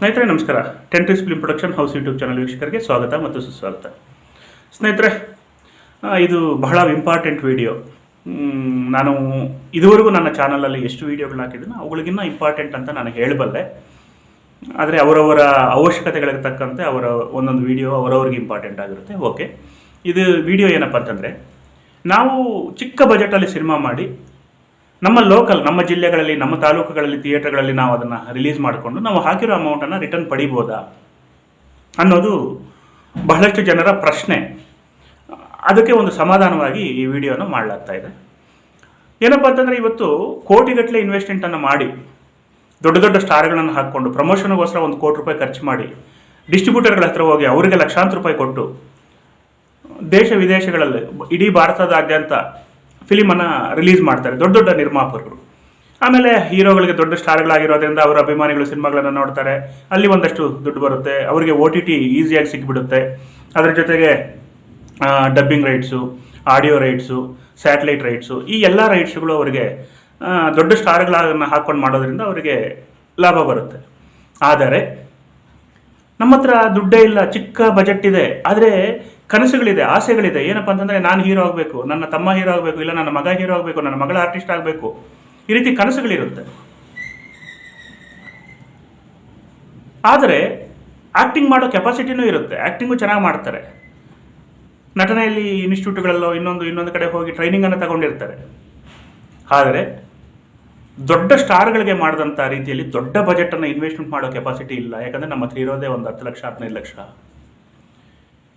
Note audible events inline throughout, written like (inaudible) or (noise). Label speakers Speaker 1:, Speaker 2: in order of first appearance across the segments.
Speaker 1: ಸ್ನೇಹಿತರೆ, ನಮಸ್ಕಾರ. Ten trees film production house YouTube channel ವೀಕ್ಷಕರಿಗೆ ಸ್ವಾಗತ ಮತ್ತು ಸುಸ್ವಾಗತ. ಸ್ನೇಹಿತರೆ ಇದು ಬಹಳ ಇಂಪಾರ್ಟೆಂಟ್ ವಿಡಿಯೋ ನಾನು ಇದುವರೆಗೂ ನನ್ನ ಚಾನಲಲ್ಲಿ ಎಷ್ಟು ವೀಡಿಯೋಗಳನ್ನ ಹಾಕಿದ್ದೀನಿ ಅವುಗಳಿಗಿನ್ನ ಇಂಪಾರ್ಟೆಂಟ್ ಅಂತ ನಾನು ಹೇಳಬಲ್ಲೆ. ಆದರೆ ಅವರವರ ಅವಶ್ಯಕತೆಗಳಿಗೆ ತಕ್ಕಂತೆ ಅವರ ಒಂದೊಂದು ವಿಡಿಯೋ ಅವರವ್ರಿಗೆ ಇಂಪಾರ್ಟೆಂಟ್ ಆಗಿರುತ್ತೆ. ಓಕೆ ಇದು ವಿಡಿಯೋ ಏನಪ್ಪ ಅಂತಂದರೆ, ನಾವು ಚಿಕ್ಕ ಬಜೆಟಲ್ಲಿ ಸಿನಿಮಾ ಮಾಡಿ ನಮ್ಮ ಲೋಕಲ್ ನಮ್ಮ ಜಿಲ್ಲೆಗಳಲ್ಲಿ, ನಮ್ಮ ತಾಲೂಕುಗಳಲ್ಲಿ ಥಿಯೇಟರ್ಗಳಲ್ಲಿ ನಾವು ಅದನ್ನು ರಿಲೀಸ್ ಮಾಡಿಕೊಂಡು ನಾವು ಹಾಕಿರೋ ಅಮೌಂಟನ್ನು ರಿಟರ್ನ್ ಪಡಿಬೋದಾ? ಅನ್ನೋದು ಬಹಳಷ್ಟು ಜನರ ಪ್ರಶ್ನೆ. ಅದಕ್ಕೆ ಒಂದು ಸಮಾಧಾನವಾಗಿ ಈ ವಿಡಿಯೋನ ಮಾಡಲಾಗ್ತಾ ಇದೆ. ಏನಪ್ಪ ಅಂತಂದರೆ ಇವತ್ತು ಕೋಟಿಗಟ್ಟಲೆ ಇನ್ವೆಸ್ಟ್ಮೆಂಟನ್ನು ಮಾಡಿ, ದೊಡ್ಡ ದೊಡ್ಡ ಸ್ಟಾರ್ಗಳನ್ನು ಹಾಕ್ಕೊಂಡು ಪ್ರಮೋಷನ್ಗೋಸ್ಕರ ಒಂದು ಕೋಟಿ ರೂಪಾಯಿ ಖರ್ಚು ಮಾಡಿ ಡಿಸ್ಟ್ರಿಬ್ಯೂಟರ್ಗಳ ಹತ್ರ ಹೋಗಿ ಅವರಿಗೆ ಲಕ್ಷಾಂತರ ರೂಪಾಯಿ ಕೊಟ್ಟು, ದೇಶ ವಿದೇಶಗಳಲ್ಲಿ, ಇಡೀ ಭಾರತದಾದ್ಯಂತ ಫಿಲಿಮನ್ನು ರಿಲೀಸ್ ಮಾಡ್ತಾರೆ, ದೊಡ್ಡ ದೊಡ್ಡ ನಿರ್ಮಾಪಕರು. ಆಮೇಲೆ ಹೀರೋಗಳಿಗೆ ದೊಡ್ಡ ಸ್ಟಾರ್ಗಳಾಗಿರೋದ್ರಿಂದ ಅವರ ಅಭಿಮಾನಿಗಳು ಸಿನಿಮಾಗಳನ್ನು ನೋಡ್ತಾರೆ. ಅಲ್ಲಿ ಒಂದಷ್ಟು ದುಡ್ಡು ಬರುತ್ತೆ, ಅವರಿಗೆ ಒ ಟಿ ಟಿ ಈಸಿಯಾಗಿ ಸಿಕ್ಬಿಡುತ್ತೆ. ಅದರ ಜೊತೆಗೆ dubbing rights audio rights satellite rights ಈ ಎಲ್ಲ ರೈಟ್ಸ್ಗಳು ಅವರಿಗೆ ದೊಡ್ಡ ಸ್ಟಾರ್ಗಳನ್ನು ಹಾಕ್ಕೊಂಡು ಮಾಡೋದ್ರಿಂದ ಅವರಿಗೆ ಲಾಭ ಬರುತ್ತೆ. ಆದರೆ, ನಮ್ಮ ಹತ್ರ ದುಡ್ಡೇ ಇಲ್ಲ, ಚಿಕ್ಕ ಬಜೆಟ್ ಇದೆ. ಆದರೆ ಕನಸುಗಳಿದೆ, ಆಸೆಗಳಿದೆ. ಏನಪ್ಪ ಅಂತಂದರೆ ನಾನು ಹೀರೋ ಆಗಬೇಕು, ನನ್ನ ತಮ್ಮ ಹೀರೋ ಆಗಬೇಕು, ಇಲ್ಲ ನನ್ನ ಮಗ ಹೀರೋ ಆಗಬೇಕು, ನನ್ನ ಮಗಳ ಆರ್ಟಿಸ್ಟ್ ಆಗಬೇಕು. ಈ ರೀತಿ ಕನಸುಗಳಿರುತ್ತೆ. ಆದರೆ ಆ್ಯಕ್ಟಿಂಗ್ ಮಾಡೋ ಕೆಪಾಸಿಟಿನೂ ಇರುತ್ತೆ. ಆ್ಯಕ್ಟಿಂಗು ಚೆನ್ನಾಗಿ ಮಾಡ್ತಾರೆ. ನಟನೆಯಲ್ಲಿ ಇನ್ಸ್ಟಿಟ್ಯೂಟ್ಗಳಲ್ಲೋ ಇನ್ನೊಂದು ಇನ್ನೊಂದು ಕಡೆ ಹೋಗಿ ಟ್ರೈನಿಂಗನ್ನು ತಗೊಂಡಿರ್ತಾರೆ. ಆದರೆ, ದೊಡ್ಡ ಸ್ಟಾರ್ಗಳಿಗೆ ಮಾಡಿದಂಥ ರೀತಿಯಲ್ಲಿ ದೊಡ್ಡ ಬಜೆಟನ್ನು ಇನ್ವೆಸ್ಟ್ಮೆಂಟ್ ಮಾಡೋ ಕೆಪಾಸಿಟಿ ಇಲ್ಲ. ಯಾಕಂದರೆ ನಮ್ಮ ಹತ್ರ ಇರೋದೇ ಒಂದು ಹತ್ತು ಲಕ್ಷ, ಹದಿನೈದು ಲಕ್ಷ.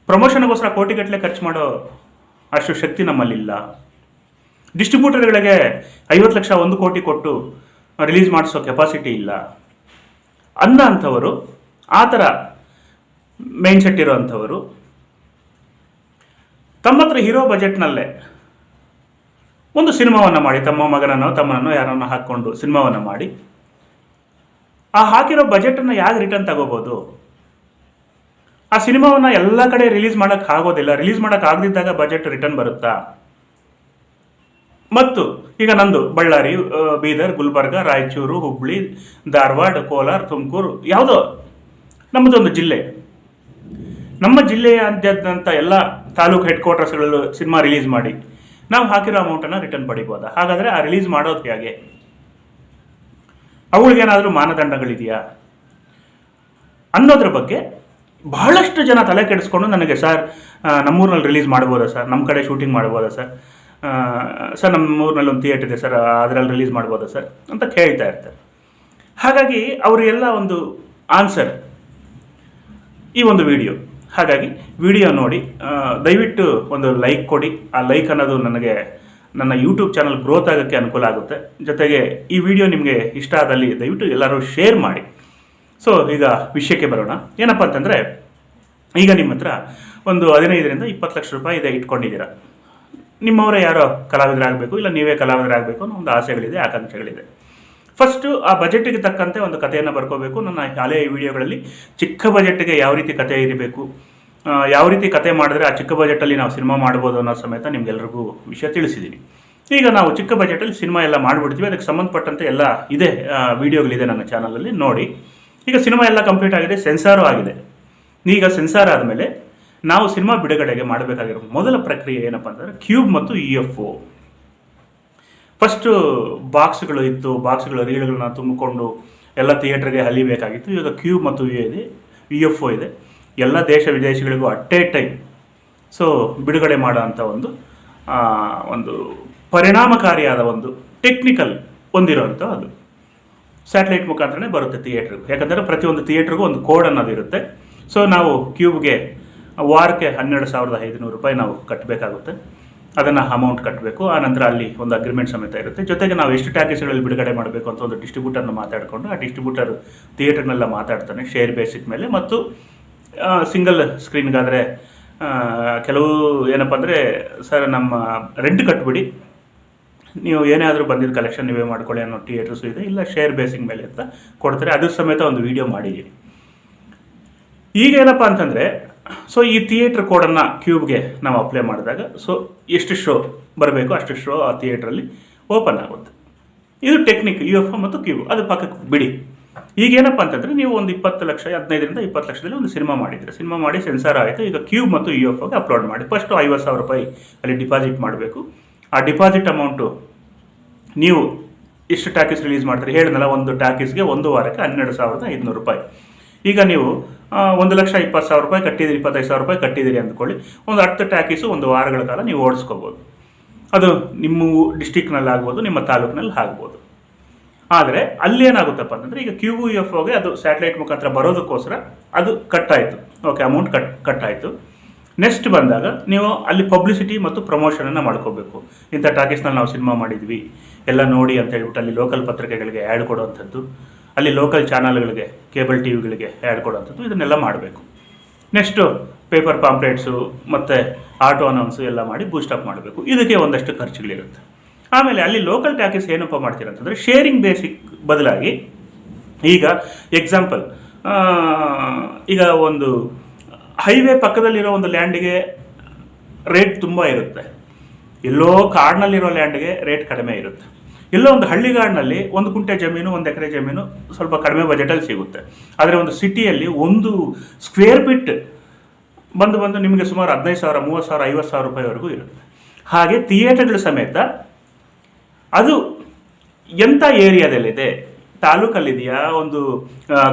Speaker 1: ಪ್ರಮೋಷನ್ಗೋಸ್ಕರ ಕೋಟಿಗಟ್ಟಲೆ ಖರ್ಚು ಮಾಡೋ ಅಷ್ಟು ಶಕ್ತಿ ನಮ್ಮಲ್ಲಿಲ್ಲ. ಡಿಸ್ಟ್ರಿಬ್ಯೂಟರ್ಗಳಿಗೆ ಐವತ್ತು ಲಕ್ಷ ಒಂದು ಕೋಟಿ ಕೊಟ್ಟು ರಿಲೀಸ್ ಮಾಡಿಸೋ ಕೆಪಾಸಿಟಿ ಇಲ್ಲ. ಅಂದ ಅಂಥವರು, ಆ ಥರ ಮೈಂಡ್ ಸೆಟ್ ಇರೋ ಅಂಥವರು, ತಮ್ಮ ಹತ್ರ ಹೀರೋ ಬಜೆಟ್ನಲ್ಲೇ ಒಂದು ಸಿನಿಮಾವನ್ನು ಮಾಡಿ, ತಮ್ಮ ಮಗನನ್ನೋ, ತಮ್ಮನನ್ನೋ ಯಾರನ್ನೋ ಹಾಕ್ಕೊಂಡು ಸಿನಿಮಾವನ್ನು ಮಾಡಿ, ಆ ಹಾಕಿರೋ ಬಜೆಟನ್ನು ಯಾಕೆ ರಿಟರ್ನ್ ತಗೋಬೋದು? ಆ ಸಿನಿಮಾವನ್ನು ಎಲ್ಲ ಕಡೆ ರಿಲೀಸ್ ಮಾಡೋಕ್ಕೆ ಆಗೋದಿಲ್ಲ. ರಿಲೀಸ್ ಮಾಡೋಕ್ಕೆ ಆಗದಿದ್ದಾಗ ಬಜೆಟ್ ರಿಟರ್ನ್ ಬರುತ್ತಾ? ಮತ್ತು ಈಗ ನಂದು ಬಳ್ಳಾರಿ ಬೀದರ್, ಗುಲ್ಬರ್ಗ, ರಾಯಚೂರು, ಹುಬ್ಳಿ, ಧಾರವಾಡ, ಕೋಲಾರ, ತುಮಕೂರು ಯಾವುದೋ ನಮ್ಮದೊಂದು ಜಿಲ್ಲೆ. ನಮ್ಮ ಜಿಲ್ಲೆಯಾದ್ಯಂತ ಎಲ್ಲ ತಾಲೂಕು ಹೆಡ್ ಕ್ವಾರ್ಟರ್ಸ್ಗಳು ಸಿನಿಮಾ ರಿಲೀಸ್ ಮಾಡಿ ನಾವು ಹಾಕಿರೋ ಅಮೌಂಟನ್ನು ರಿಟರ್ನ್ ಪಡಿಬೋದಾ? ಹಾಗಾದರೆ ಆ ರಿಲೀಸ್ ಮಾಡೋದು ಹೇಗೆ? ಅವುಗಳಿಗೇನಾದರೂ ಮಾನದಂಡಗಳಿದೆಯಾ? ಅನ್ನೋದ್ರ ಬಗ್ಗೆ ಬಹಳಷ್ಟು ಜನ ತಲೆ ಕೆಡಿಸ್ಕೊಂಡು ನನಗೆ, ಸರ್ ನಮ್ಮೂರಿನಲ್ಲಿ ರಿಲೀಸ್ ಮಾಡ್ಬೋದಾ ಸರ್? ನಮ್ಮ ಕಡೆ ಶೂಟಿಂಗ್ ಮಾಡ್ಬೋದಾ ಸರ್? ಸರ್ ಸರ್, ನಮ್ಮೂರಿನಲ್ಲಿ ಒಂದು ಥಿಯೇಟರ್ ಇದೆ ಸರ್, ಅದರಲ್ಲಿ ರಿಲೀಸ್ ಮಾಡ್ಬೋದಾ ಸರ್? ಅಂತ ಕೇಳ್ತಾ ಇರ್ತಾರೆ. ಹಾಗಾಗಿ ಅವರಿಗೆಲ್ಲ ಒಂದು ಆನ್ಸರ್ ಈ ಒಂದು ವಿಡಿಯೋ. ಹಾಗಾಗಿ ವಿಡಿಯೋ ನೋಡಿ ದಯವಿಟ್ಟು ಒಂದು ಲೈಕ್ ಕೊಡಿ. ಆ ಲೈಕ್ ಅನ್ನೋದು ನನಗೆ ನನ್ನ ಯೂಟ್ಯೂಬ್ ಚಾನಲ್ ಗ್ರೋತ್ ಆಗೋಕ್ಕೆ ಅನುಕೂಲ ಆಗುತ್ತೆ. ಜೊತೆಗೆ ಈ ವಿಡಿಯೋ ನಿಮಗೆ ಇಷ್ಟ ಆದಲ್ಲಿ ದಯವಿಟ್ಟು ಎಲ್ಲರೂ ಶೇರ್ ಮಾಡಿ. ಸೊ ಈಗ ವಿಷಯಕ್ಕೆ ಬರೋಣ. ಏನಪ್ಪ ಅಂತಂದರೆ, ಈಗ ನಿಮ್ಮ ಹತ್ರ ಒಂದು ಹದಿನೈದರಿಂದ ಇಪ್ಪತ್ತು ಲಕ್ಷ ರೂಪಾಯಿ ಇದೆ ಇಟ್ಕೊಂಡಿದ್ದೀರಾ. ನಿಮ್ಮವರೇ ಯಾರೋ ಕಲಾವಿದರಾಗಬೇಕು ಇಲ್ಲ ನೀವೇ ಕಲಾವಿದರಾಗಬೇಕು ಅನ್ನೋ ಒಂದು ಆಸೆಗಳಿದೆ, ಆಕಾಂಕ್ಷೆಗಳಿದೆ. ಫಸ್ಟು ಆ ಬಜೆಟ್ಗೆ ತಕ್ಕಂತೆ ಒಂದು ಕಥೆಯನ್ನು ಬರ್ಕೋಬೇಕು. ನನ್ನ ಹಳೆಯ ವಿಡಿಯೋಗಳಲ್ಲಿ ಚಿಕ್ಕ ಬಜೆಟ್ಗೆ ಯಾವ ರೀತಿ ಕಥೆ ಇರಬೇಕು ಯಾವ ರೀತಿ ಕತೆ ಮಾಡಿದ್ರೆ ಆ ಚಿಕ್ಕ ಬಜೆಟಲ್ಲಿ ನಾವು ಸಿನಿಮಾ ಮಾಡ್ಬೋದು ಅನ್ನೋ ಸಮೇತ ನಿಮ್ಗೆಲ್ರಿಗೂ ವಿಷಯ ತಿಳಿಸಿದ್ದೀನಿ. ಈಗ ನಾವು ಚಿಕ್ಕ ಬಜೆಟಲ್ಲಿ ಸಿನಿಮಾ ಎಲ್ಲ ಮಾಡಿಬಿಡ್ತೀವಿ. ಅದಕ್ಕೆ ಸಂಬಂಧಪಟ್ಟಂತೆ ಎಲ್ಲ ಇದೆ ವಿಡಿಯೋಗಳಿದೆ ನನ್ನ ಚಾನಲಲ್ಲಿ ನೋಡಿ. ಈಗ ಸಿನಿಮಾ ಎಲ್ಲ ಕಂಪ್ಲೀಟ್ ಆಗಿದೆ, ಸೆನ್ಸಾರು ಆಗಿದೆ. ಈಗ ಸೆನ್ಸಾರ್ ಆದಮೇಲೆ ನಾವು ಸಿನಿಮಾ ಬಿಡುಗಡೆಗೆ ಮಾಡಬೇಕಾಗಿರೋ ಮೊದಲ ಪ್ರಕ್ರಿಯೆ ಏನಪ್ಪ ಅಂದರೆ ಕ್ಯೂಬ್ ಮತ್ತು ಇ ಎಫ್ ಒ. ಫಸ್ಟು ಬಾಕ್ಸ್ಗಳು ಇತ್ತು, ಬಾಕ್ಸ್ಗಳು, ರೀಲ್ಗಳನ್ನ ತುಂಬಿಕೊಂಡು ಎಲ್ಲ ಥಿಯೇಟ್ರಿಗೆ ಹಲಿಬೇಕಾಗಿತ್ತು. ಈಗ ಕ್ಯೂಬ್ ಮತ್ತು ಯು ಇದೆ ಯು ಎಫ್ ಒ ಇದೆ. ಎಲ್ಲ ದೇಶ ವಿದೇಶಗಳಿಗೂ ಅಟ್ ಎ ಟೈಮ್ ಸೊ ಬಿಡುಗಡೆ ಮಾಡೋ ಅಂಥ ಒಂದು ಒಂದು ಪರಿಣಾಮಕಾರಿಯಾದ ಒಂದು ಟೆಕ್ನಿಕಲ್ ಹೊಂದಿರೋಂಥ ಅದು. ಸ್ಯಾಟಲೈಟ್ ಮುಖಾಂತರನೇ ಬರುತ್ತೆ ಥಿಯೇಟ್ರಿಗೆ ಯಾಕಂದರೆ ಪ್ರತಿಯೊಂದು ಥಿಯೇಟ್ರಿಗೂ ಒಂದು ಕೋಡ್ ಅನ್ನೋದು ಇರುತ್ತೆ. ಸೊ ನಾವು ಕ್ಯೂಬ್ಗೆ ವಾರಕ್ಕೆ ಹನ್ನೆರಡು ಸಾವಿರದ ಐದುನೂರು ರೂಪಾಯಿ ನಾವು ಕಟ್ಟಬೇಕಾಗುತ್ತೆ ಅದನ್ನು ಅಮೌಂಟ್ ಕಟ್ಟಬೇಕು ಆ ನಂತರ ಅಲ್ಲಿ ಒಂದು ಅಗ್ರಿಮೆಂಟ್ ಸಮೇತ ಇರುತ್ತೆ. ಜೊತೆಗೆ ನಾವು ಎಷ್ಟು ಟ್ಯಾಕೇಜ್ಗಳಲ್ಲಿ ಬಿಡುಗಡೆ ಮಾಡಬೇಕು ಅಂತ ಒಂದು ಡಿಸ್ಟ್ರಿಬ್ಯೂಟರ್ನ ಮಾತಾಡಿಕೊಂಡು, ಆ ಡಿಸ್ಟ್ರಿಬ್ಯೂಟರ್ ಥಿಯೇಟರ್ನೆಲ್ಲ ಮಾತಾಡ್ತಾನೆ ಶೇರ್ ಬೇಸಿಕ್ ಮೇಲೆ. ಮತ್ತು ಸಿಂಗಲ್ ಸ್ಕ್ರೀನ್ಗಾದರೆ ಕೆಲವು ಏನಪ್ಪ ಅಂದರೆ ಸರ್ ನಮ್ಮ ರೆಂಟ್ ಕಟ್ಬಿಡಿ. ನೀವು ಏನೇ ಆದರೂ ಬಂದಿದ್ದ ಕಲೆಕ್ಷನ್ ನೀವೇ ಮಾಡ್ಕೊಳ್ಳಿ ಅನ್ನೋ ಥಿಯೇಟರ್ಸು ಇದೆ, ಇಲ್ಲ ಶೇರ್ ಬೇಸಿಂಗ್ ಮೇಲೆ ಅಂತ ಕೊಡ್ತಾರೆ. ಅದ್ರ ಸಮೇತ ಒಂದು ವಿಡಿಯೋ ಮಾಡಿದ್ದೀನಿ ಈಗ ಏನಪ್ಪ ಅಂತಂದರೆ ಸೊ ಈ ಥಿಯೇಟ್ರ್ ಕೋಡನ್ನು ಕ್ಯೂಬ್ಗೆ ನಾವು ಅಪ್ಲೈ ಮಾಡಿದಾಗ ಸೊ ಎಷ್ಟು ಶೋ ಬರಬೇಕು, ಅಷ್ಟು ಶೋ ಆ ಥಿಯೇಟ್ರಲ್ಲಿ ಓಪನ್ ಆಗುತ್ತೆ. ಇದು ಟೆಕ್ನಿಕ್ ಯು ಎಫ್ ಮತ್ತು ಕ್ಯೂಬ್ ಅದು ಪಕ್ಕಕ್ಕೆ ಬಿಡಿ. ಈಗ ಏನಪ್ಪ ಅಂತಂದರೆ, ನೀವು ಒಂದು ಇಪ್ಪತ್ತು ಲಕ್ಷ, ಹದಿನೈದರಿಂದ ಇಪ್ಪತ್ತು ಲಕ್ಷದಲ್ಲಿ ಒಂದು ಸಿನಿಮಾ ಮಾಡಿದ್ರೆ ಸಿನಿಮಾ ಮಾಡಿ ಸೆನ್ಸಾರ್ ಆಯಿತು, ಈಗ ಕ್ಯೂಬ್ ಮತ್ತು ಯು ಎಫ್ ಓಗೆ ಅಪ್ಲೋಡ್ ಮಾಡಿ. ಫಸ್ಟು ಐವತ್ತು ಸಾವಿರ ರೂಪಾಯಿ ಅಲ್ಲಿ ಡಿಪಾಸಿಟ್ ಮಾಡಬೇಕು. ಆ ಡಿಪಾಸಿಟ್ ಅಮೌಂಟು ನೀವು ಇಷ್ಟು ಟ್ಯಾಕಿಸ್ ರಿಲೀಸ್ ಮಾಡ್ತೀರಿ. ಹೇಳಿದ್ನಲ್ಲ, ಒಂದು ಟ್ಯಾಕಿಸ್ಗೆ ಒಂದು ವಾರಕ್ಕೆ ಹನ್ನೆರಡು ಸಾವಿರದ ಐದುನೂರು ರೂಪಾಯಿ. ಈಗ ನೀವು ಒಂದು ಲಕ್ಷ ಇಪ್ಪತ್ತು ಸಾವಿರ ರೂಪಾಯಿ ಕಟ್ಟಿದ್ದೀರಿ, ಇಪ್ಪತ್ತೈದು ಸಾವಿರ ರೂಪಾಯಿ ಕಟ್ಟಿದ್ದೀರಿ ಅಂದ್ಕೊಳ್ಳಿ. ಒಂದು ಹತ್ತು ಟ್ಯಾಕಿಸು ಒಂದು ವಾರಗಳ ಕಾಲ ನೀವು ಓಡಿಸ್ಕೋಬೋದು. ಅದು ನಿಮ್ಮ ಡಿಸ್ಟಿಕ್ನಲ್ಲಿ ಆಗ್ಬೋದು, ನಿಮ್ಮ ತಾಲೂಕಿನಲ್ಲಿ ಆಗ್ಬೋದು. ಆದರೆ ಅಲ್ಲಿ ಏನಾಗುತ್ತಪ್ಪ ಅಂತಂದರೆ, ಈಗ ಕ್ಯೂ ಯು ಎಫ್ ಓಗೆ ಅದು ಸ್ಯಾಟಲೈಟ್ ಮುಖಾಂತರ ಬರೋದಕ್ಕೋಸ್ಕರ ಅದು ಕಟ್ ಆಯಿತು ಓಕೆ ಅಮೌಂಟ್ ಕಟ್, ಕಟ್ಟಾಯಿತು. ನೆಕ್ಸ್ಟ್ ಬಂದಾಗ ನೀವು ಅಲ್ಲಿ ಪಬ್ಲಿಸಿಟಿ ಮತ್ತು ಪ್ರಮೋಷನನ್ನು ಮಾಡ್ಕೋಬೇಕು. ಇಂಥ ಟಾಕೀಸ್ನಲ್ಲಿ ನಾವು ಸಿನಿಮಾ ಮಾಡಿದ್ವಿ. ಎಲ್ಲ ನೋಡಿ ಅಂತ ಹೇಳ್ಬಿಟ್ಟು ಅಲ್ಲಿ ಲೋಕಲ್ ಪತ್ರಿಕೆಗಳಿಗೆ ಆ್ಯಡ್ ಕೊಡುವಂಥದ್ದು. ಅಲ್ಲಿ ಲೋಕಲ್ ಚಾನಲ್ಗಳಿಗೆ ಕೇಬಲ್ ಟಿ ವಿಗಳಿಗೆ ಆ್ಯಡ್ ಕೊಡುವಂಥದ್ದು. ಇದನ್ನೆಲ್ಲ ಮಾಡಬೇಕು. ನೆಕ್ಸ್ಟು ಪೇಪರ್ ಪಾಂಪ್ಲೇಟ್ಸು ಮತ್ತು ಆಟೋ ಅನೌನ್ಸು ಎಲ್ಲ ಮಾಡಿ ಬೂಸ್ಟಪ್ ಮಾಡಬೇಕು. ಇದಕ್ಕೆ ಒಂದಷ್ಟು ಖರ್ಚುಗಳಿರುತ್ತೆ. ಆಮೇಲೆ ಅಲ್ಲಿ ಲೋಕಲ್ ಟ್ಯಾಕೀಸ್ ಏನಪ್ಪ ಮಾಡ್ತೀರಂತಂದರೆ ಶೇರಿಂಗ್ ಬೇಸಿಕ್ ಬದಲಾಗಿ ಈಗ ಎಕ್ಸಾಂಪಲ್ ಈಗ ಒಂದು ಹೈವೇ ಪಕ್ಕದಲ್ಲಿರೋ ಒಂದು ಲ್ಯಾಂಡಿಗೆ ರೇಟ್ ತುಂಬ ಇರುತ್ತೆ. ಎಲ್ಲೋ ಕಾಡಿನಲ್ಲಿರೋ ಲ್ಯಾಂಡ್ಗೆ ರೇಟ್ ಕಡಿಮೆ ಇರುತ್ತೆ. ಎಲ್ಲೋ ಒಂದು ಹಳ್ಳಿಗಾಡಿನಲ್ಲಿ ಒಂದು ಕುಂಟೆ ಜಮೀನು, ಒಂದು ಎಕರೆ ಜಮೀನು ಸ್ವಲ್ಪ ಕಡಿಮೆ ಬಜೆಟಲ್ಲಿ ಸಿಗುತ್ತೆ. ಆದರೆ ಒಂದು ಸಿಟಿಯಲ್ಲಿ ಒಂದು ಸ್ಕ್ವೇರ್ ಫೀಟ್ ಬಂದು ಬಂದು ನಿಮಗೆ ಸುಮಾರು ಹದಿನೈದು ಸಾವಿರ, ಮೂವತ್ತು ಸಾವಿರ, ಐವತ್ತು ಸಾವಿರ ರೂಪಾಯಿವರೆಗೂ ಇರುತ್ತೆ. ಹಾಗೆ ಥಿಯೇಟರ್ಗಳು ಸಮೇತ ಅದು ಎಂಥ ಏರಿಯಾದಲ್ಲಿದೆ? ತಾಲೂಕಲ್ಲಿದೆಯಾ? ಒಂದು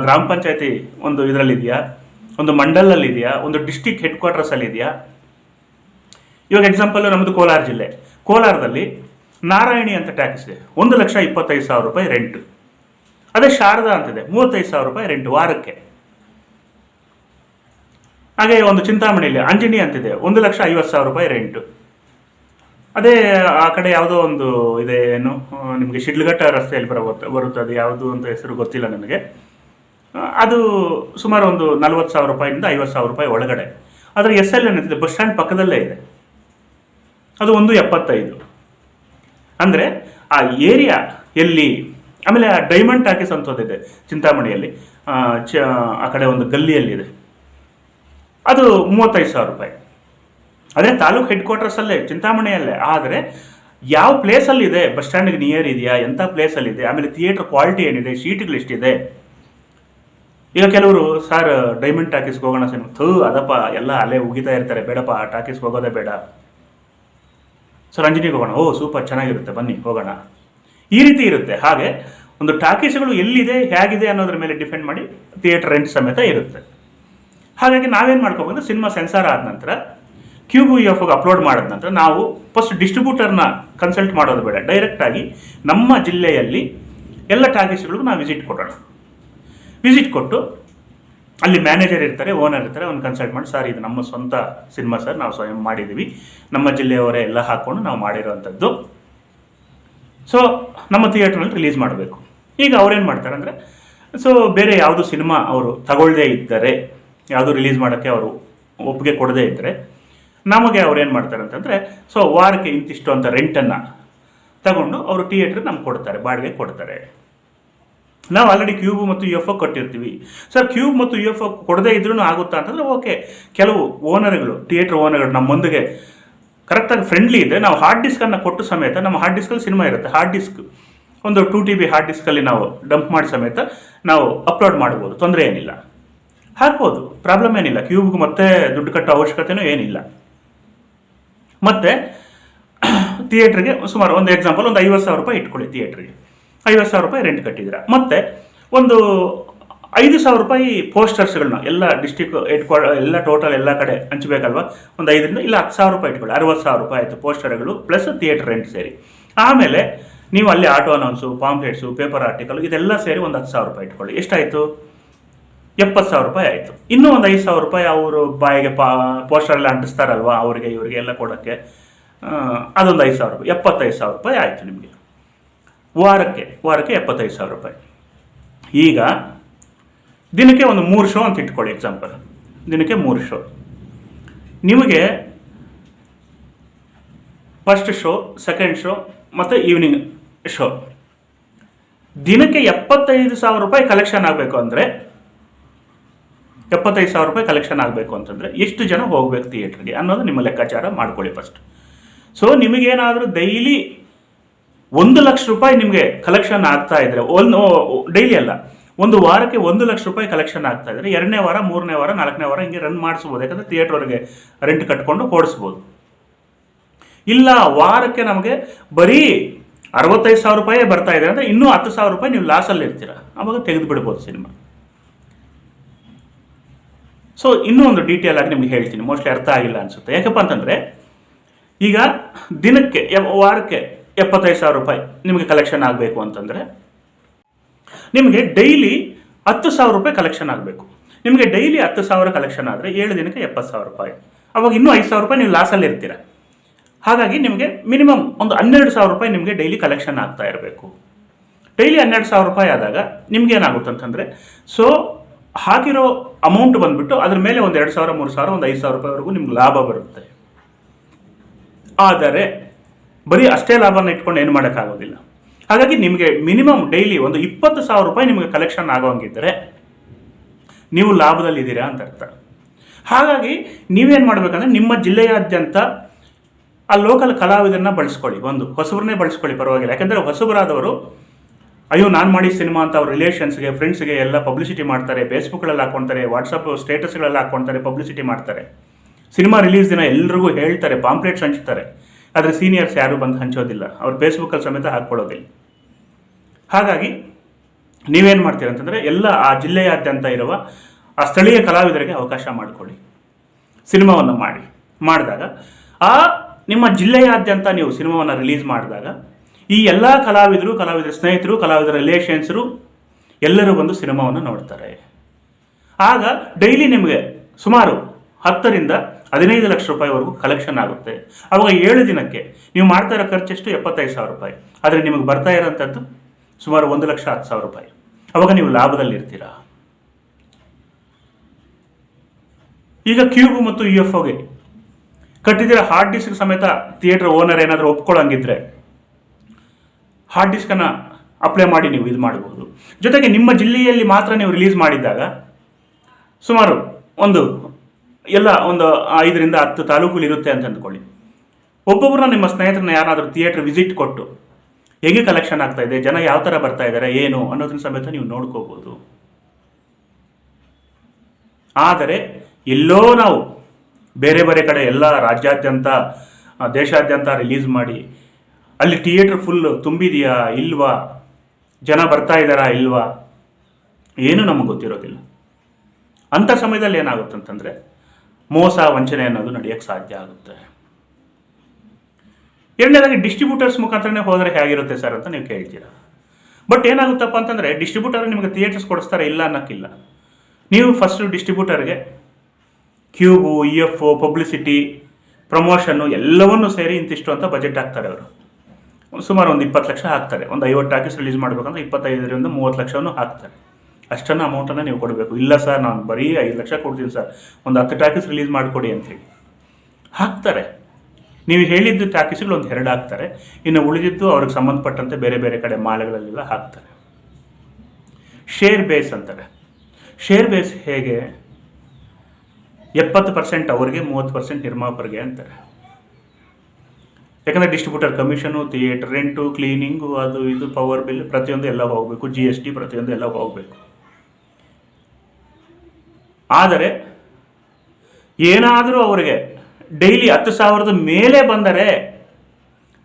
Speaker 1: ಗ್ರಾಮ ಪಂಚಾಯತಿ ಒಂದು ಇದರಲ್ಲಿದೆಯಾ? ಒಂದು ಮಂಡಲಲ್ಲಿದೆಯಾ ಒಂದು ಡಿಸ್ಟಿಕ್ ಹೆಡ್ ಕ್ವಾರ್ಟರ್ಸಲ್ಲಿದೆಯಾ ಇವಾಗ ಎಕ್ಸಾಂಪಲ್ ನಮ್ಮದು ಕೋಲಾರ ಜಿಲ್ಲೆ. ಕೋಲಾರದಲ್ಲಿ ನಾರಾಯಣಿ ಅಂತ ಟ್ಯಾಕ್ಸ್ ಇದೆ. ಒಂದು ಲಕ್ಷ ಇಪ್ಪತ್ತೈದು ಸಾವಿರ ರೂಪಾಯಿ ರೆಂಟ್ ಅದೇ ಶಾರದಾ ಅಂತಿದೆ. ಮೂವತ್ತೈದು ಸಾವಿರ ರೂಪಾಯಿ ರೆಂಟ್ ವಾರಕ್ಕೆ. ಹಾಗೆ ಒಂದು ಚಿಂತಾಮಣಿಯಲ್ಲಿ ಅಂಜನಿ ಅಂತಿದೆ. ಒಂದು ಲಕ್ಷ ಐವತ್ತು ಸಾವಿರ ರೂಪಾಯಿ ರೆಂಟು ಅದೇ ಆ ಕಡೆ ಯಾವುದೋ ಒಂದು ಇದೆ ಏನು? ನಿಮಗೆ ಶಿಡ್ಲಘಟ್ಟ ರಸ್ತೆಯಲ್ಲಿ ಬರುತ್ತೆ ಬರುತ್ತೆ ಅದು ಯಾವುದು ಅಂತ ಹೆಸರು ಗೊತ್ತಿಲ್ಲ ನನಗೆ ಅದು ಸುಮಾರು ಒಂದು ನಲ್ವತ್ತು ಸಾವಿರ ರೂಪಾಯಿಂದ ಐವತ್ತು ಸಾವಿರ ರೂಪಾಯಿ ಒಳಗಡೆ. ಆದರೆ ಎಸ್ ಎಲ್ ಏನಿದೆ ಬಸ್ ಸ್ಟ್ಯಾಂಡ್ ಪಕ್ಕದಲ್ಲೇ ಇದೆ. ಅದು ಒಂದು ಎಪ್ಪತ್ತೈದು. ಅಂದರೆ ಆ ಏರಿಯಾ ಎಲ್ಲಿ, ಆಮೇಲೆ ಆ ಡೈಮಂಡ್ ಟಾಕೀಸ್ ಅಂತದ್ದಿದೆ ಚಿಂತಾಮಣಿಯಲ್ಲಿ. ಚ, ಆ ಕಡೆ ಒಂದು ಗಲ್ಲಿಯಲ್ಲಿದೆ. ಅದು ಮೂವತ್ತೈದು ಸಾವಿರ ರೂಪಾಯಿ. ಅದೇ ತಾಲೂಕು ಹೆಡ್ ಕ್ವಾರ್ಟರ್ಸಲ್ಲೇ ಚಿಂತಾಮಣಿಯಲ್ಲೇ. ಆದರೆ ಯಾವ ಪ್ಲೇಸಲ್ಲಿದೆ, ಬಸ್ ಸ್ಟ್ಯಾಂಡಿಗೆ ನಿಯರ್ ಇದೆಯಾ, ಎಂಥ ಪ್ಲೇಸಲ್ಲಿದೆ, ಆಮೇಲೆ ಥಿಯೇಟ್ರ್ ಕ್ವಾಲಿಟಿ ಏನಿದೆ ಸೀಟ್ಗಳು ಎಷ್ಟಿದೆ? ಈಗ ಕೆಲವರು, ಸರ್ ಡೈಮಂಡ್ ಟಾಕೀಸ್ಗೆ ಹೋಗೋಣ ಸಿನಿಮಾ ಥೂ, ಅದಪ್ಪ, ಎಲ್ಲ ಅಲ್ಲೇ ಉಗಿತಾ ಇರ್ತಾರೆ. ಬೇಡಪ್ಪ, ಆ ಟಾಕೀಸ್ಗೆ ಹೋಗೋದೇ ಬೇಡ. ಸರ್, ಅಂಜನಿಗೆ ಹೋಗೋಣ. ಓ, ಸೂಪರ್, ಚೆನ್ನಾಗಿರುತ್ತೆ. ಬನ್ನಿ, ಹೋಗೋಣ. ಈ ರೀತಿ ಇರುತ್ತೆ. ಹಾಗೆ, ಒಂದು ಟಾಕೀಸ್ಗಳು ಎಲ್ಲಿದೆ, ಹೇಗಿದೆ ಅನ್ನೋದ್ರ ಮೇಲೆ ಡಿಪೆಂಡ್ ಮಾಡಿ ಥಿಯೇಟರ್ ರೆಂಟ್ ಸಮೇತ ಇರುತ್ತೆ. ಹಾಗಾಗಿ ನಾವೇನು ಮಾಡ್ಕೋಬೋದು, ಸಿನಿಮಾ ಸೆನ್ಸಾರ್ ಆದ ನಂತರ ಕ್ಯೂಬು ಎಫ್ಗೆ ಅಪ್ಲೋಡ್ ಮಾಡಿದ ನಂತರ, ನಾವು ಫಸ್ಟ್ ಡಿಸ್ಟ್ರಿಬ್ಯೂಟರ್ನ ಕನ್ಸಲ್ಟ್ ಮಾಡೋದು ಬೇಡ. ಡೈರೆಕ್ಟಾಗಿ ನಮ್ಮ ಜಿಲ್ಲೆಯಲ್ಲಿ ಎಲ್ಲ ಟಾಕೀಸ್ಗಳಿಗೂ ನಾವು ವಿಸಿಟ್ ಕೊಡೋಣ. ವಿಸಿಟ್ ಕೊಟ್ಟು ಅಲ್ಲಿ ಮ್ಯಾನೇಜರ್ ಇರ್ತಾರೆ ಓನರ್ ಇರ್ತಾರೆ, ಅವ್ನು ಕನ್ಸಲ್ಟ್ ಮಾಡಿ ಸರ್ ಇದು ನಮ್ಮ ಸ್ವಂತ ಸಿನಿಮಾ ಸರ್ ನಾವು ಸ್ವಯಂ ಮಾಡಿದ್ದೀವಿ ನಮ್ಮ ಜಿಲ್ಲೆಯವರೇ ಎಲ್ಲ ಹಾಕ್ಕೊಂಡು ನಾವು ಮಾಡಿರೋವಂಥದ್ದು. ಸೊ ನಮ್ಮ ಥಿಯೇಟ್ರಲ್ಲಿ ರಿಲೀಸ್ ಮಾಡಬೇಕು. ಈಗ ಅವ್ರೇನು ಮಾಡ್ತಾರೆ ಅಂದರೆ ಸೊ ಬೇರೆ ಯಾವುದು ಸಿನಿಮಾ ಅವರು ತಗೊಳ್ಳದೇ ಇದ್ದರೆ, ಯಾವುದು ರಿಲೀಸ್ ಮಾಡೋಕ್ಕೆ ಅವರು ಒಪ್ಪಿಗೆ ಕೊಡದೇ ಇದ್ದರೆ, ನಮಗೆ ಅವ್ರೇನು ಮಾಡ್ತಾರೆ ಅಂತಂದರೆ ಸೊ ವಾರಕ್ಕೆ ಇಂತಿಷ್ಟು ಅಂತ ರೆಂಟನ್ನು ತಗೊಂಡು ಅವರು ಥಿಯೇಟ್ರ್ ನಮ್ಗೆ ಕೊಡ್ತಾರೆ, ಬಾಡಿಗೆ ಕೊಡ್ತಾರೆ. ನಾವು ಆಲ್ರೆಡಿ ಕ್ಯೂಬ್ ಮತ್ತು ಯು ಎಫ್ ಒ ಕೊಟ್ಟಿರ್ತೀವಿ. ಸರ್ ಕ್ಯೂಬ್ ಮತ್ತು ಯು ಎಫ್ ಒ ಕೊಡದೇ ಇದ್ರೂ ಆಗುತ್ತಾ ಅಂತಂದರೆ ಓಕೆ ಕೆಲವು ಓನರ್ಗಳು ಥಿಯೇಟ್ರ್ ಓನರ್ಗಳು ನಮ್ಮ ಮುಂದೆಗೆ ಕರೆಕ್ಟಾಗಿ ಫ್ರೆಂಡ್ಲಿ ಇದ್ದರೆ ನಾವು ಹಾರ್ಡ್ ಡಿಸ್ಕನ್ನು ಕೊಟ್ಟು ಸಮೇತ ನಮ್ಮ ಹಾರ್ಡ್ ಡಿಸ್ಕಲ್ಲಿ ಸಿನಿಮಾ ಇರುತ್ತೆ. ಹಾರ್ಡ್ ಡಿಸ್ಕ್ ಒಂದು ಟು ಟಿ ಬಿ ಹಾರ್ಡ್ ಡಿಸ್ಕಲ್ಲಿ ನಾವು ಡಂಪ್ ಮಾಡಿ ಸಮೇತ ನಾವು ಅಪ್ಲೋಡ್ ಮಾಡ್ಬೋದು ತೊಂದರೆ ಏನಿಲ್ಲ. ಹಾಕ್ಬೋದು. ಪ್ರಾಬ್ಲಮ್ ಏನಿಲ್ಲ. ಕ್ಯೂಬ್ಗೆ ಮತ್ತೆ ದುಡ್ಡು ಕಟ್ಟೋ ಅವಶ್ಯಕತೆಯೂ ಏನಿಲ್ಲ. ಮತ್ತು ಥಿಯೇಟ್ರಿಗೆ (coughs) ಸುಮಾರು ಒಂದು ಎಕ್ಸಾಂಪಲ್ ಒಂದು ಐವತ್ತು ಸಾವಿರ ರೂಪಾಯಿ ಇಟ್ಕೊಳ್ಳಿ ಥಿಯೇಟ್ರಿಗೆ ಐವತ್ತು ಸಾವಿರ ರೂಪಾಯಿ ರೆಂಟ್ ಕಟ್ಟಿದ್ದೀರಾ. ಮತ್ತು ಒಂದು ಐದು ಸಾವಿರ ರೂಪಾಯಿ ಪೋಸ್ಟರ್ಸ್ಗಳನ್ನ ಎಲ್ಲ ಡಿಸ್ಟಿಕ್ ಹೆಡ್ ಕ್ವಾರ್ಟರ್ ಎಲ್ಲ ಟೋಟಲ್ ಎಲ್ಲ ಕಡೆ ಹಂಚಬೇಕಲ್ವಾ? ಒಂದು ಐದರಿಂದ ಇಲ್ಲ ಹತ್ತು ಸಾವಿರ ರೂಪಾಯಿ ಇಟ್ಕೊಳ್ಳಿ. ಅರವತ್ತು ಸಾವಿರ ರೂಪಾಯಿ ಆಯಿತು ಪೋಸ್ಟರ್ಗಳು ಪ್ಲಸ್ ಥಿಯೇಟರ್ ರೆಂಟ್ ಸೇರಿ. ಆಮೇಲೆ ನೀವು ಅಲ್ಲಿ auto announce pamphlets paper article ಇದೆಲ್ಲ ಸೇರಿ ಒಂದು ಹತ್ತು ಸಾವಿರ ರೂಪಾಯಿ ಇಟ್ಕೊಳ್ಳಿ. ಎಷ್ಟಾಯಿತು? ಎಪ್ಪತ್ತು ಸಾವಿರ ರೂಪಾಯಿ ಆಯಿತು. ಇನ್ನೂ ಒಂದು ಐದು ಸಾವಿರ ರೂಪಾಯಿ ಅವರು ಬಾಯಿಗೆ ಪಾ ಪೋಸ್ಟರೆಲ್ಲ ಅಂಟಿಸ್ತಾರಲ್ವ? ಅವರಿಗೆ, ಇವರಿಗೆ ಎಲ್ಲ ಕೊಡೋಕ್ಕೆ. ಅದೊಂದು ಐದು ಸಾವಿರ ರೂಪಾಯಿ, ಎಪ್ಪತ್ತೈದು ಸಾವಿರ ರೂಪಾಯಿ ಆಯಿತು ನಿಮಗೆ. ವಾರಕ್ಕೆ ವಾರಕ್ಕೆ ಎಪ್ಪತ್ತೈದು ಸಾವಿರ ರೂಪಾಯಿ. ಈಗ ದಿನಕ್ಕೆ ಒಂದು ಮೂರು ಶೋ ಅಂತ ಇಟ್ಕೊಳ್ಳಿ ಎಕ್ಸಾಂಪಲ್ ದಿನಕ್ಕೆ ಮೂರು ಶೋ ನಿಮಗೆ ಫಸ್ಟ್ ಶೋ ಸೆಕೆಂಡ್ ಶೋ ಮತ್ತು ಈವ್ನಿಂಗ್ ಶೋ ದಿನಕ್ಕೆ ಎಪ್ಪತ್ತೈದು ಸಾವಿರ ರೂಪಾಯಿ ಕಲೆಕ್ಷನ್ ಆಗಬೇಕು ಅಂದರೆ, ಎಪ್ಪತ್ತೈದು ಸಾವಿರ ರೂಪಾಯಿ ಕಲೆಕ್ಷನ್ ಆಗಬೇಕು ಅಂತಂದರೆ ಎಷ್ಟು ಜನ ಹೋಗ್ಬೇಕು ಥಿಯೇಟ್ರಿಗೆ ಅನ್ನೋದು ನಿಮ್ಮ ಲೆಕ್ಕಾಚಾರ ಮಾಡ್ಕೊಳ್ಳಿ ಫಸ್ಟ್ ಸೊ ನಿಮಗೇನಾದರೂ ಡೈಲಿ ಒಂದು ಲಕ್ಷ ರೂಪಾಯಿ ನಿಮಗೆ ಕಲೆಕ್ಷನ್ ಆಗ್ತಾ ಇದ್ರೆ, ಒಂದು ಡೈಲಿ ಅಲ್ಲ, ಒಂದು ವಾರಕ್ಕೆ ಒಂದು ಲಕ್ಷ ರೂಪಾಯಿ ಕಲೆಕ್ಷನ್ ಆಗ್ತಾ ಇದ್ರೆ, ಎರಡನೇ ವಾರ, ಮೂರನೇ ವಾರ, ನಾಲ್ಕನೇ ವಾರ ಹಿಂಗೆ ರನ್ ಮಾಡಿಸ್ಬೋದು, ಯಾಕಂದರೆ ಅವರಿಗೆ ರೆಂಟ್ ಕಟ್ಕೊಂಡು ಓಡಿಸ್ಬೋದು. ಇಲ್ಲ, ವಾರಕ್ಕೆ ನಮಗೆ ಬರೀ ಅರವತ್ತೈದು ಸಾವಿರ ರೂಪಾಯಿ ಬರ್ತಾ ಇದೆ ಅಂದರೆ ಇನ್ನೂ ಹತ್ತು ಸಾವಿರ ರೂಪಾಯಿ ನೀವು ಲಾಸಲ್ಲಿ ಇರ್ತೀರ. ಅವಾಗ ತೆಗೆದು ಬಿಡ್ಬೋದು ಸಿನಿಮಾ ಸೊ ಇನ್ನೂ ಒಂದು ಡೀಟೇಲ್ ಆಗಿ ನಿಮ್ಗೆ ಹೇಳ್ತೀನಿ ಮೋಸ್ಟ್ಲಿ ಅರ್ಥ ಆಗಿಲ್ಲ ಅನಿಸುತ್ತೆ. ಯಾಕಪ್ಪ ಅಂತಂದರೆ, ಈಗ ದಿನಕ್ಕೆ ವಾರಕ್ಕೆ ಎಪ್ಪತ್ತೈದು ಸಾವಿರ ರೂಪಾಯಿ ನಿಮಗೆ ಕಲೆಕ್ಷನ್ ಆಗಬೇಕು ಅಂತಂದರೆ, ನಿಮಗೆ ಡೈಲಿ ಹತ್ತು ಸಾವಿರ ರೂಪಾಯಿ ಕಲೆಕ್ಷನ್ ಆಗಬೇಕು. ನಿಮಗೆ ಡೈಲಿ ಹತ್ತು ಸಾವಿರ ಕಲೆಕ್ಷನ್ ಆದರೆ ಏಳು ದಿನಕ್ಕೆ ಎಪ್ಪತ್ತು ಸಾವಿರ ರೂಪಾಯಿ. ಅವಾಗ ಇನ್ನೂ ಐದು ಸಾವಿರ ರೂಪಾಯಿ ನೀವು ಲಾಸಲ್ಲಿ ಇರ್ತೀರ. ಹಾಗಾಗಿ ನಿಮಗೆ ಮಿನಿಮಮ್ ಒಂದು ಹನ್ನೆರಡು ಸಾವಿರ ರೂಪಾಯಿ ನಿಮಗೆ ಡೈಲಿ ಕಲೆಕ್ಷನ್ ಆಗ್ತಾ ಇರಬೇಕು. ಡೈಲಿ ಹನ್ನೆರಡು ಸಾವಿರ ರೂಪಾಯಿ ಆದಾಗ ನಿಮ್ಗೆ ಏನಾಗುತ್ತೆ ಅಂತಂದರೆ ಸೊ ಹಾಕಿರೋ ಅಮೌಂಟ್ ಬಂದ್ಬಿಟ್ಟು ಅದ್ರ ಮೇಲೆ ಒಂದು ಎರಡು ಸಾವಿರ, ಮೂರು ಸಾವಿರ, ಒಂದು ಐದು ಸಾವಿರ ರೂಪಾಯಿವರೆಗೂ ನಿಮ್ಗೆ ಲಾಭ ಬರುತ್ತೆ. ಆದರೆ ಬರೀ ಅಷ್ಟೇ ಲಾಭನ ಇಟ್ಕೊಂಡು ಏನು ಮಾಡೋಕ್ಕಾಗೋದಿಲ್ಲ. ಹಾಗಾಗಿ ನಿಮಗೆ ಮಿನಿಮಮ್ ಡೈಲಿ ಒಂದು ಇಪ್ಪತ್ತು ಸಾವಿರ ರೂಪಾಯಿ ನಿಮಗೆ ಕಲೆಕ್ಷನ್ ಆಗೋಂಗಿದ್ದರೆ ನೀವು ಲಾಭದಲ್ಲಿದ್ದೀರಾ ಅಂತ ಅರ್ಥ. ಹಾಗಾಗಿ ನೀವೇನು ಮಾಡಬೇಕಂದ್ರೆ ನಿಮ್ಮ ಜಿಲ್ಲೆಯಾದ್ಯಂತ ಆ ಲೋಕಲ್ ಕಲಾವಿದರನ್ನ ಬಳಸ್ಕೊಳ್ಳಿ. ಒಂದು ಹೊಸಬ್ರನ್ನೇ ಬಳಸ್ಕೊಳ್ಳಿ ಪರವಾಗಿಲ್ಲ. ಯಾಕಂದರೆ ಹೊಸಬರಾದವರು, ಅಯ್ಯೋ, ನಾನು ಮಾಡಿ ಸಿನಿಮಾ ಅಂತ ಅವ್ರ ರಿಲೇಷನ್ಸ್ಗೆ ಫ್ರೆಂಡ್ಸ್ಗೆ ಎಲ್ಲ ಪಬ್ಲಿಸಿಟಿ ಮಾಡ್ತಾರೆ ಫೇಸ್ಬುಕ್ಗಳಲ್ಲಿ ಹಾಕ್ಕೊಳ್ತಾರೆ ವಾಟ್ಸಪ್ ಸ್ಟೇಟಸ್ಗಳಲ್ಲಿ ಹಾಕ್ಕೊಳ್ತಾರೆ ಪಬ್ಲಿಸಿಟಿ ಮಾಡ್ತಾರೆ. ಸಿನಿಮಾ ರಿಲೀಸ್ ದಿನ ಎಲ್ರಿಗೂ ಹೇಳ್ತಾರೆ ಪಾಂಪ್ಲೇಟ್ಸ್ ಹಂಚ್ತಾರೆ. ಆದರೆ ಸೀನಿಯರ್ಸ್ ಯಾರೂ ಬಂದು ಹಂಚೋದಿಲ್ಲ. ಅವ್ರು ಫೇಸ್ಬುಕ್ಕಲ್ಲಿ ಸಮೇತ ಹಾಕ್ಕೊಳ್ಳೋದಿಲ್ಲ. ಹಾಗಾಗಿ ನೀವೇನು ಮಾಡ್ತೀರ ಅಂತಂದರೆ ಎಲ್ಲ ಆ ಜಿಲ್ಲೆಯಾದ್ಯಂತ ಇರುವ ಆ ಸ್ಥಳೀಯ ಕಲಾವಿದರಿಗೆ ಅವಕಾಶ ಮಾಡಿಕೊಡಿ ಸಿನಿಮಾವನ್ನು ಮಾಡಿ. ಮಾಡಿದಾಗ ಆ ನಿಮ್ಮ ಜಿಲ್ಲೆಯಾದ್ಯಂತ ನೀವು ಸಿನಿಮಾವನ್ನು ರಿಲೀಸ್ ಮಾಡಿದಾಗ ಈ ಎಲ್ಲ ಕಲಾವಿದರು, ಕಲಾವಿದರ ಸ್ನೇಹಿತರು, ಕಲಾವಿದರ ರಿಲೇಷನ್ಸರು ಎಲ್ಲರೂ ಬಂದು ಸಿನಿಮಾವನ್ನು ನೋಡ್ತಾರೆ. ಆಗ ಡೈಲಿ ನಿಮಗೆ ಸುಮಾರು ಹತ್ತರಿಂದ ಹದಿನೈದು ಲಕ್ಷ ರೂಪಾಯಿವರೆಗೂ ಕಲೆಕ್ಷನ್ ಆಗುತ್ತೆ. ಅವಾಗ ಏಳು ದಿನಕ್ಕೆ ನೀವು ಮಾಡ್ತಾ ಇರೋ ಖರ್ಚೆಷ್ಟು ಎಪ್ಪತ್ತೈದು ಸಾವಿರ ರೂಪಾಯಿ. ಆದರೆ ನಿಮಗೆ ಬರ್ತಾ ಇರೋಂಥದ್ದು ಸುಮಾರು ಒಂದು ಲಕ್ಷ ಹತ್ತು ಸಾವಿರ ರೂಪಾಯಿ. ಅವಾಗ ನೀವು ಲಾಭದಲ್ಲಿರ್ತೀರಾ ಈಗ ಕ್ಯೂಬ್ ಮತ್ತು ಯು ಎಫ್ ಒಗೆ ಕಟ್ಟಿದಿರೋ ಹಾರ್ಡ್ ಡಿಸ್ಕ್ ಸಮೇತ ಥಿಯೇಟರ್ ಓನರ್ ಏನಾದರೂ ಒಪ್ಕೊಳ್ಳೋಂಗಿದ್ರೆ ಹಾರ್ಡ್ ಡಿಸ್ಕನ್ನು ಅಪ್ಲೈ ಮಾಡಿ ನೀವು ಇದು ಮಾಡ್ಬೋದು. ಜೊತೆಗೆ ನಿಮ್ಮ ಜಿಲ್ಲೆಯಲ್ಲಿ ಮಾತ್ರ ನೀವು ರಿಲೀಸ್ ಮಾಡಿದ್ದಾಗ ಸುಮಾರು ಒಂದು ಎಲ್ಲ ಒಂದು ಐದರಿಂದ ಹತ್ತು ತಾಲೂಕುಗಳು ಇರುತ್ತೆ ಅಂತ ಅಂದ್ಕೊಳ್ಳಿ. ಒಬ್ಬೊಬ್ಬರನ್ನ ನಿಮ್ಮ ಸ್ನೇಹಿತರನ್ನ ಯಾರಾದರೂ ಥಿಯೇಟ್ರ್ ವಿಸಿಟ್ ಕೊಟ್ಟು ಹೇಗೆ ಕಲೆಕ್ಷನ್ ಆಗ್ತಾ ಇದೆ, ಜನ ಯಾವ ಥರ ಬರ್ತಾ ಇದ್ದಾರೆ ಏನು ಅನ್ನೋದನ್ನ ಸಮೇತ ನೀವು ನೋಡ್ಕೋಬೋದು. ಆದರೆ ಎಲ್ಲೋ ನಾವು ಬೇರೆ ಬೇರೆ ಕಡೆ ಎಲ್ಲ ರಾಜ್ಯಾದ್ಯಂತ ದೇಶಾದ್ಯಂತ ರಿಲೀಸ್ ಮಾಡಿ, ಅಲ್ಲಿ ಥಿಯೇಟ್ರ್ ಫುಲ್ ತುಂಬಿದೆಯಾ ಇಲ್ವಾ, ಜನ ಬರ್ತಾ ಇದ್ದಾರಾ ಇಲ್ವಾ, ಏನು ನಮಗೆ ಗೊತ್ತಿರೋದಿಲ್ಲ. ಅಂಥ ಸಮಯದಲ್ಲಿ ಏನಾಗುತ್ತೆ ಅಂತಂದರೆ ಮೋಸ, ವಂಚನೆ ಅನ್ನೋದು ನಡೆಯೋಕ್ಕೆ ಸಾಧ್ಯ ಆಗುತ್ತೆ. ಎರಡನೇದಾಗಿ ಡಿಸ್ಟ್ರಿಬ್ಯೂಟರ್ಸ್ ಮುಖಾಂತರನೇ ಹೋದರೆ ಹೇಗಿರುತ್ತೆ ಸರ್ ಅಂತ ನೀವು ಕೇಳ್ತೀರಾ? ಬಟ್ ಏನಾಗುತ್ತಪ್ಪ ಅಂತಂದರೆ ಡಿಸ್ಟ್ರಿಬ್ಯೂಟರ್ ನಿಮಗೆ ಥಿಯೇಟರ್ಸ್ ಕೊಡಿಸ್ತಾರೆ ಇಲ್ಲ ಅನ್ನೋಕ್ಕಿಲ್ಲ. ನೀವು first ಡಿಸ್ಟ್ರಿಬ್ಯೂಟರ್ಗೆ cube E F publicity promotion ಎಲ್ಲವನ್ನೂ ಸೇರಿ ಇಂತಿಷ್ಟು ಅಂತ ಬಜೆಟ್ ಹಾಕ್ತಾರೆ ಅವರು. ಸುಮಾರು ಒಂದು ಇಪ್ಪತ್ತು ಲಕ್ಷ ಹಾಕ್ತಾರೆ. ಒಂದು ಐವತ್ತು ಟಾಕೀಸ್ ರಿಲೀಸ್ ಮಾಡಬೇಕಂದ್ರೆ ಇಪ್ಪತ್ತೈದರಿಂದ ಮೂವತ್ತು ಲಕ್ಷವನ್ನು ಹಾಕ್ತಾರೆ. ಅಷ್ಟನ್ನು ಅಮೌಂಟನ್ನು ನೀವು ಕೊಡಬೇಕು. ಇಲ್ಲ ಸರ್ ನಾನು ಬರೀ ಐದು ಲಕ್ಷ ಕೊಡ್ತೀನಿ ಸರ್ ಒಂದು ಹತ್ತು ಟಾಕೀಸ್ ರಿಲೀಸ್ ಮಾಡಿಕೊಡಿ ಅಂಥೇಳಿ ಹಾಕ್ತಾರೆ. ನೀವು ಹೇಳಿದ್ದು ಟಾಕೀಸ್ಗಳು ಒಂದು ಎರಡು ಹಾಕ್ತಾರೆ. ಇನ್ನು ಉಳಿದಿದ್ದು ಅವ್ರಿಗೆ ಸಂಬಂಧಪಟ್ಟಂತೆ ಬೇರೆ ಬೇರೆ ಕಡೆ ಮಾಲೆಗಳಲ್ಲೆಲ್ಲ ಹಾಕ್ತಾರೆ. ಶೇರ್ ಬೇಸ್ ಅಂತಾರೆ. ಶೇರ್ ಬೇಸ್ ಹೇಗೆ? ಎಪ್ಪತ್ತು ಪರ್ಸೆಂಟ್ ಅವರಿಗೆ, ಮೂವತ್ತು ಪರ್ಸೆಂಟ್ ನಿರ್ಮಾಪರಿಗೆ ಅಂತಾರೆ. ಯಾಕಂದರೆ distributor commission theatre rent cleaning ಅದು ಇದು ಪವರ್ ಬಿಲ್ ಪ್ರತಿಯೊಂದು ಎಲ್ಲ ಹೋಗಬೇಕು. ಜಿ ಎಸ್ ಟಿ ಪ್ರತಿಯೊಂದು ಎಲ್ಲ ಹೋಗಬೇಕು. ಆದರೆ ಏನಾದರೂ ಅವರಿಗೆ ಡೈಲಿ ಹತ್ತು ಸಾವಿರದ ಮೇಲೆ ಬಂದರೆ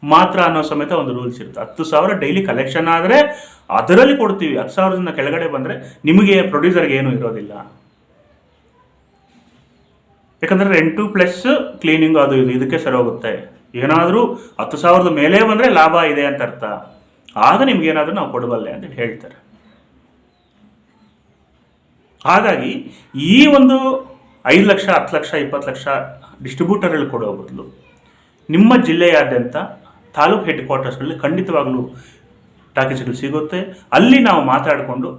Speaker 1: ಮಾತ್ರ ಅನ್ನೋ ಸಮೇತ ಒಂದು ರೂಲ್ಸ್ ಇರುತ್ತೆ. ಹತ್ತು ಸಾವಿರ ಡೈಲಿ ಕಲೆಕ್ಷನ್ ಆದರೆ ಅದರಲ್ಲಿ ಕೊಡ್ತೀವಿ. ಹತ್ತು ಸಾವಿರದಿಂದ ಕೆಳಗಡೆ ಬಂದರೆ ನಿಮಗೆ ಪ್ರೊಡ್ಯೂಸರ್ಗೆ ಏನೂ ಇರೋದಿಲ್ಲ. ಯಾಕಂದರೆ ರೆಂಟು ಪ್ಲಸ್ ಕ್ಲೀನಿಂಗ್ ಅದು ಇದು ಇದಕ್ಕೆ ಸರಿ ಹೋಗುತ್ತೆ ಏನಾದರೂ ಹತ್ತು ಸಾವಿರದ ಮೇಲೆ ಬಂದರೆ ಲಾಭ ಇದೆ ಅಂತ ಅರ್ಥ. ಆಗ ನಿಮ್ಗೇನಾದರೂ ನಾವು ಕೊಡಬಲ್ಲೆ ಅಂತ ಹೇಳ್ತಾರೆ. ಹಾಗಾಗಿ ಈ ಒಂದು ಐದು ಲಕ್ಷ, ಹತ್ತು ಲಕ್ಷ, ಇಪ್ಪತ್ತು ಲಕ್ಷ ಡಿಸ್ಟ್ರಿಬ್ಯೂಟರ್ಗಳು ಕೊಡೋ ಬದಲು ನಿಮ್ಮ ಜಿಲ್ಲೆಯಾದ್ಯಂತ ತಾಲೂಕು ಹೆಡ್ ಕ್ವಾರ್ಟರ್ಸ್ಗಳಲ್ಲಿ ಖಂಡಿತವಾಗಲೂ ಟಾಕೀಸ್ಗಳು ಸಿಗುತ್ತೆ. ಅಲ್ಲಿ ನಾವು ಮಾತಾಡಿಕೊಂಡು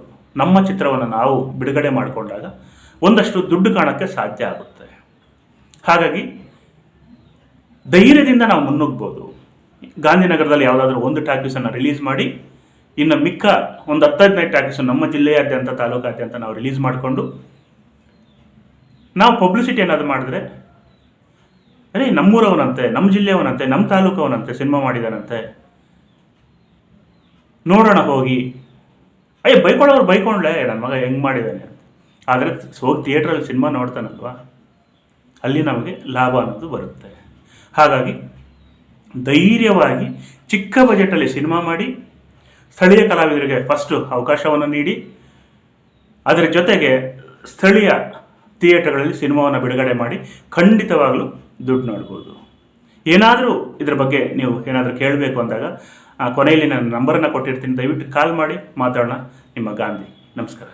Speaker 1: ನಮ್ಮ ಚಿತ್ರವನ್ನು ನಾವು ಬಿಡುಗಡೆ ಮಾಡಿಕೊಂಡಾಗ ಒಂದಷ್ಟು ದುಡ್ಡು ಕಾಣೋಕ್ಕೆ ಸಾಧ್ಯ ಆಗುತ್ತೆ. ಹಾಗಾಗಿ ಧೈರ್ಯದಿಂದ ನಾವು ಮುನ್ನುಗ್ಬೋದು. ಗಾಂಧಿನಗರದಲ್ಲಿ ಯಾವುದಾದ್ರೂ ಒಂದು ಟಾಕೀಸನ್ನು ರಿಲೀಸ್ ಮಾಡಿ ಇನ್ನು ಮಿಕ್ಕ ಒಂದು ಹತ್ತು ಹದಿನೈದು ಟಾಕೀಸು ನಮ್ಮ ಜಿಲ್ಲೆಯಾದ್ಯಂತ, ತಾಲೂಕಾದ್ಯಂತ ನಾವು ರಿಲೀಸ್ ಮಾಡಿಕೊಂಡು, ನಾವು ಪಬ್ಲಿಸಿಟಿ ಏನಾದರೂ ಮಾಡಿದ್ರೆ, ಅರೇ ನಮ್ಮೂರವನಂತೆ, ನಮ್ಮ ಜಿಲ್ಲೆಯವನಂತೆ, ನಮ್ಮ ತಾಲೂಕವನಂತೆ ಸಿನಿಮಾ ಮಾಡಿದಾನಂತೆ, ನೋಡೋಣ ಹೋಗಿ. ಅಯ್ಯ, ಬೈಕೊಳ್ಳೋರು ಬೈಕೊಂಡ್ಲೆ ನನ್ನ ಮಗ ಹೆಂಗೆ ಮಾಡಿದ್ದಾನೆ ಆದರೆ ಹೋಗಿ ಥಿಯೇಟ್ರಲ್ಲಿ ಸಿನಿಮಾ ನೋಡ್ತಾನಲ್ವಾ, ಅಲ್ಲಿ ನಮಗೆ ಲಾಭ ಅನ್ನೋದು ಬರುತ್ತೆ. ಹಾಗಾಗಿ, ಧೈರ್ಯವಾಗಿ ಚಿಕ್ಕ ಬಜೆಟಲ್ಲಿ ಸಿನಿಮಾ ಮಾಡಿ ಸ್ಥಳೀಯ ಕಲಾವಿದರಿಗೆ ಫಸ್ಟು ಅವಕಾಶವನ್ನು ನೀಡಿ, ಅದರ ಜೊತೆಗೆ ಸ್ಥಳೀಯ ಥಿಯೇಟರ್ಗಳಲ್ಲಿ ಸಿನಿಮಾವನ್ನು ಬಿಡುಗಡೆ ಮಾಡಿ ಖಂಡಿತವಾಗಲೂ ದುಡ್ಡು ನೋಡ್ಬೋದು. ಏನಾದರೂ ಇದರ ಬಗ್ಗೆ ನೀವು ಏನಾದರೂ ಕೇಳಬೇಕು ಅಂದಾಗ ಕೊನೆಯಲ್ಲಿ ನಾನು ನಂಬರನ್ನು ಕೊಟ್ಟಿರ್ತೀನಿ. ದಯವಿಟ್ಟು ಕಾಲ್ ಮಾಡಿ, ಮಾತಾಡೋಣ. ನಿಮ್ಮ ಗಾಂಧಿ. ನಮಸ್ಕಾರ.